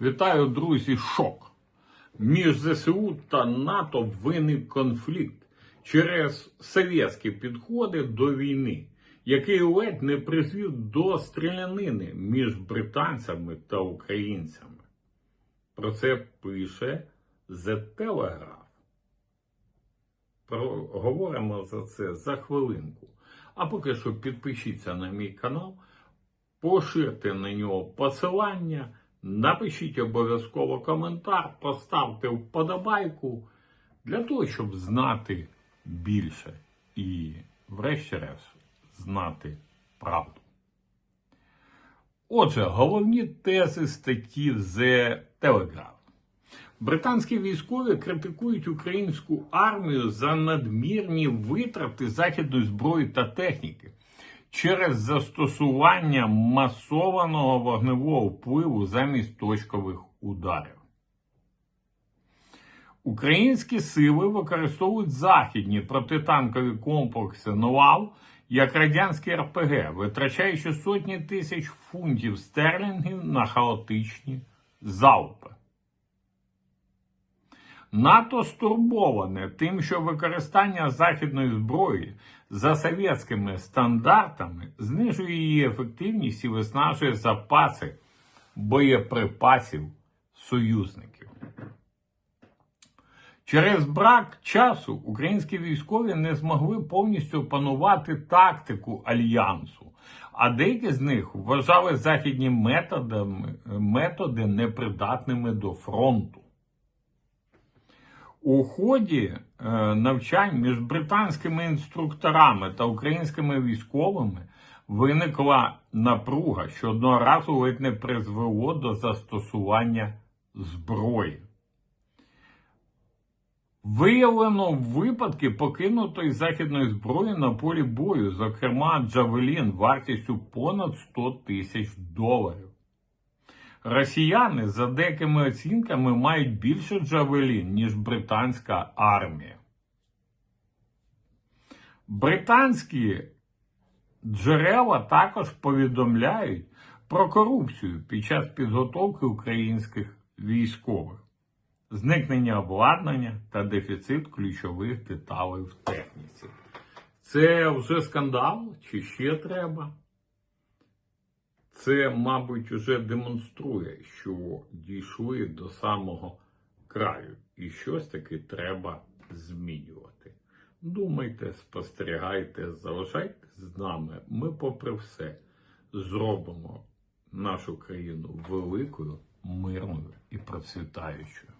Вітаю, друзі! Шок! Між ЗСУ та НАТО виник конфлікт через совєтські підходи до війни, який ледь не призвів до стрілянини між британцями та українцями. Про це пише The Telegraph. Говоримо за це за хвилинку. А поки що підпишіться на мій канал, поширте на нього посилання, напишіть обов'язково коментар, поставте вподобайку для того, щоб знати більше і, врешті-решт, знати правду. Отже, головні тези статті The Telegraph. Британські військові критикують українську армію за надмірні витрати західної зброї та техніки через застосування масованого вогневого впливу замість точкових ударів. Українські сили використовують західні протитанкові комплекси НОАВ як радянські РПГ, витрачаючи сотні тисяч фунтів стерлінгів на хаотичні залпи. НАТО стурбоване тим, що використання західної зброї за совєтськими стандартами знижує її ефективність і виснажує запаси боєприпасів союзників. Через брак часу українські військові не змогли повністю опанувати тактику альянсу, а деякі з них вважали західні методами, методи непридатними до фронту. У ході е, навчань між британськими інструкторами та українськими військовими виникла напруга, що одного разу ледь не призвело до застосування зброї. Виявлено випадки покинутої західної зброї на полі бою, зокрема Джавелін вартістю понад 100 тисяч доларів. Росіяни, за деякими оцінками, мають більше джавелін, ніж британська армія. Британські джерела також повідомляють про корупцію під час підготовки українських військових, зникнення обладнання та дефіцит ключових деталей в техніці. Це вже скандал чи ще треба? Це, мабуть, вже демонструє, що дійшли до самого краю, і щось таки треба змінювати. Думайте, спостерігайте, залишайтесь з нами. Ми, попри все, зробимо нашу країну великою, мирною і процвітаючою.